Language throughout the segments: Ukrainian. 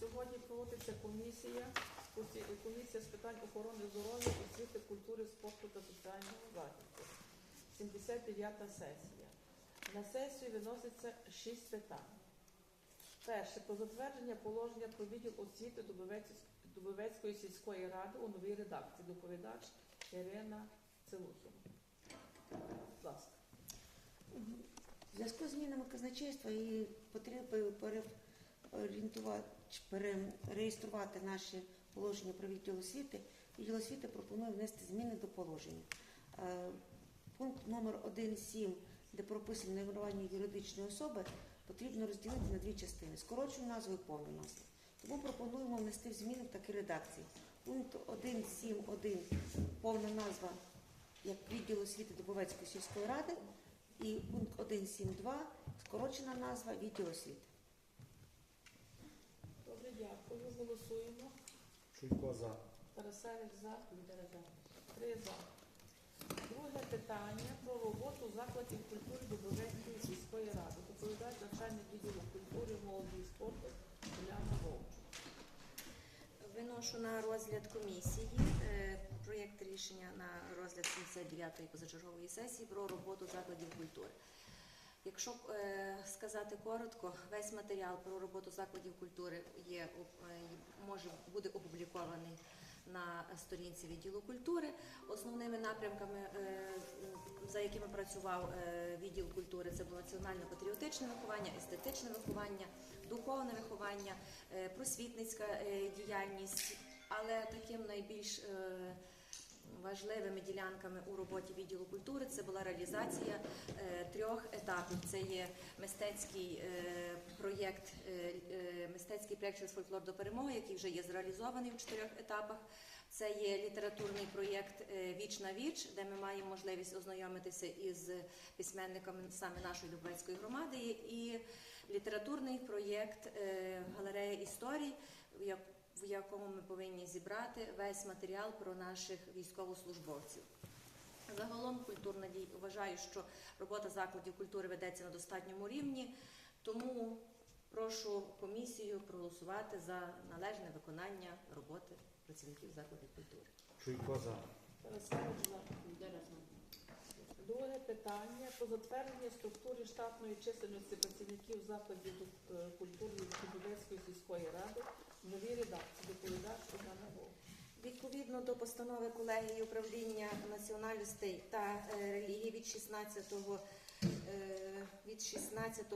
Сьогодні проводиться комісія, комісія з питань охорони здоров'я, освіти, культури, спорту та соціального захисту. 79-та сесія. На сесію виноситься шість питань. Перше про затвердження положення про відділ освіти Дубовецької сільської ради у новій редакції. Доповідач Ірина Целухіна. Будь ласка. В зв'язку з змінами казначейства і потребою переорієнтувати, перереєструвати наші положення про відділ освіти, відділ освіти пропонує внести зміни до положення. Е, Пункт номер 1.7, де прописано найменування юридичної особи, потрібно розділити на дві частини скорочену назву і повну назву. Тому пропонуємо внести зміни в такій редакції. Пункт 1.7.1 повна назва як відділ освіти Дубовецької сільської ради і пункт 1.7.2 скорочена назва відділ освіти. Дякую. Голосуємо. Чуйко за. Тарасевич за. Три за. Друге питання про роботу закладів культури Дубовецької сільської ради. Доповідач начальник відділу культури, молоді і спорту Уляна Вовчук. Виношу на розгляд комісії е, проєкт рішення на розгляд 79-ї позачергової сесії про роботу закладів. Якщо е, сказати коротко, весь матеріал про роботу закладів культури є е, може буде опублікований на сторінці відділу культури. Основними напрямками, е, за якими працював відділ культури, це було національно-патріотичне виховання, естетичне виховання, духовне виховання, просвітницька діяльність, але таким найбільш важливими ділянками у роботі відділу культури це була реалізація е, трьох етапів. Це є мистецький е, проєкт, е, мистецький проєкт через фольклор до перемоги, який вже є зреалізований в чотирьох етапах. Це є літературний проєкт Віч на віч, де ми маємо можливість ознайомитися із письменниками саме нашої Дубецької громади, і літературний проєкт Галерея історій, в якому ми повинні зібрати весь матеріал про наших військовослужбовців. Загалом культурна дій вважаю, що робота закладів культури ведеться на достатньому рівні, тому прошу комісію проголосувати за належне виконання роботи працівників закладів культури. Чуйко за. Друге питання про затвердження структури штатної чисельності працівників закладів е, культури Дубовецької сільської ради в новій редакції. Доповідач Уляна Вовчук. Відповідно до постанови колегії управління національностей та е, релігії від 16 е, від 16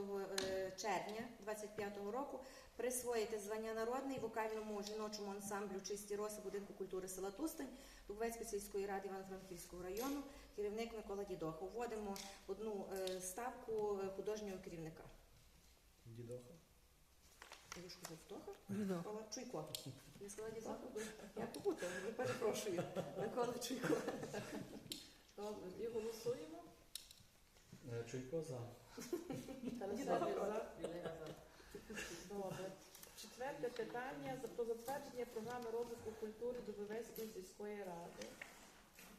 е, червня 25 року присвоїти звання народний вокальному жіночому ансамблю Чисті роси будинку культури села Тустань Дубовецької сільської ради Івано-Франківського району, керівник Микола Дідоха. Вводимо одну е, ставку е, художнього керівника. Дідоха. Микола Чуйко. Я сказала Дідоха? Я побутала, перепрошую. Микола Чуйко. І голосуємо. Е, Чуйко за. Добре. Четверте питання про затвердження програми розвитку культури Дубовецької сільської ради.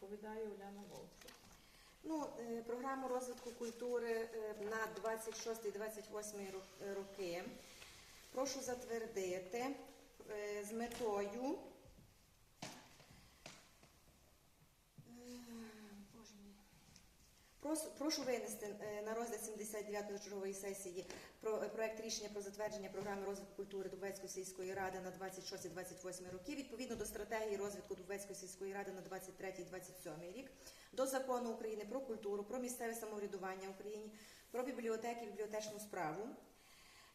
Доповідає Уляна Вовчук. Ну, е, програму розвитку культури е, на 26-28 роки прошу затвердити е, з метою. Прошу винести е, на розгляд 79-ї чергової сесії про е, проект рішення про затвердження програми розвитку культури Дубецької сільської ради на 26-28 роки відповідно до стратегії розвитку Дубецької сільської ради на 23-27 рік, до закону України про культуру, про місцеве самоврядування в Україні, про бібліотеки, бібліотечну справу.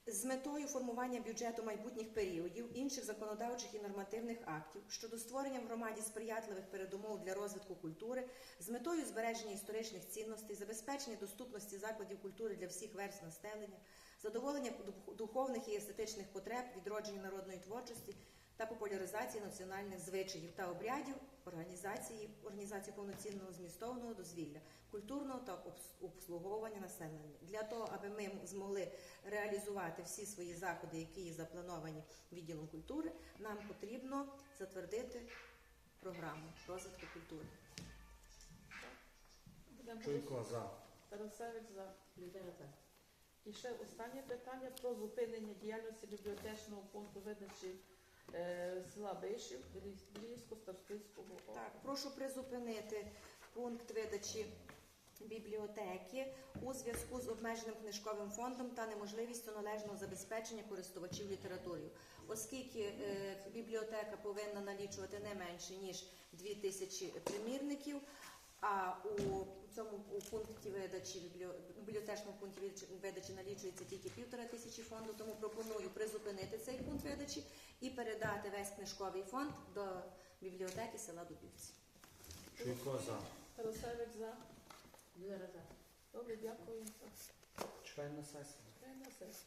З метою формування бюджету майбутніх періодів, інших законодавчих і нормативних актів щодо створення в громаді сприятливих передумов для розвитку культури, з метою збереження історичних цінностей, забезпечення доступності закладів культури для всіх верств населення, задоволення духовних і естетичних потреб, відродження народної творчості та популяризації національних звичаїв та обрядів, організації, організації повноцінного змістовного дозвілля, культурного та обслуговування населення для того, аби ми змогли реалізувати всі свої заходи, які є заплановані відділом культури, нам потрібно затвердити програму розвитку культури. Чуйко за. Тарасевич за. І ще останнє питання про зупинення діяльності бібліотечного пункту видачі е, села Бишів Білійсько-Старостинського округу. Так, прошу призупинити пункт видачі бібліотеки у зв'язку з обмеженим книжковим фондом та неможливістю належного забезпечення користувачів літературою. Оскільки е, бібліотека повинна налічувати не менше ніж 2000 примірників, а у цьому у пункті видачі у бібліотечному пункті видачі- налічується тільки півтора тисячі фонду, тому пропоную призупинити цей пункт видачі і передати весь книжковий фонд до бібліотеки села Дубівці. Чуйко за. Тарасевич за. Добре, дякую. Чекаємо на сесію. Чекаємо на сесію.